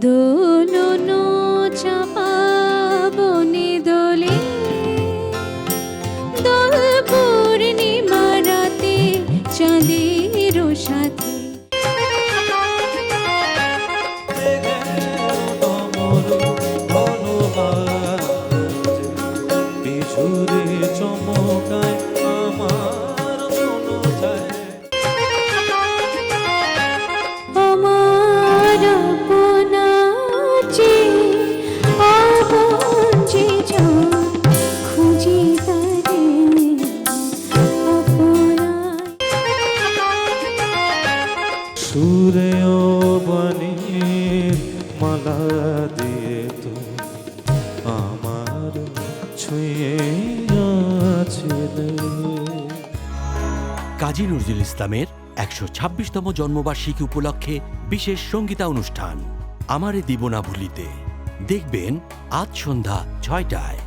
দোলন চাপা বনে দোলে দোল পূর্ণিমা রাতে চাঁদের সাথে সুরে বাণী মালা দিয়ে তো আমার ছুঁয়ে কাজী নজরুল ইসলামের একশো ছাব্বিশতম জন্মবার্ষিকী উপলক্ষে বিশেষ সঙ্গীতা অনুষ্ঠান, আমারে দিব না ভুলিতে। দেখবেন আজ সন্ধ্যা ছয়টায়।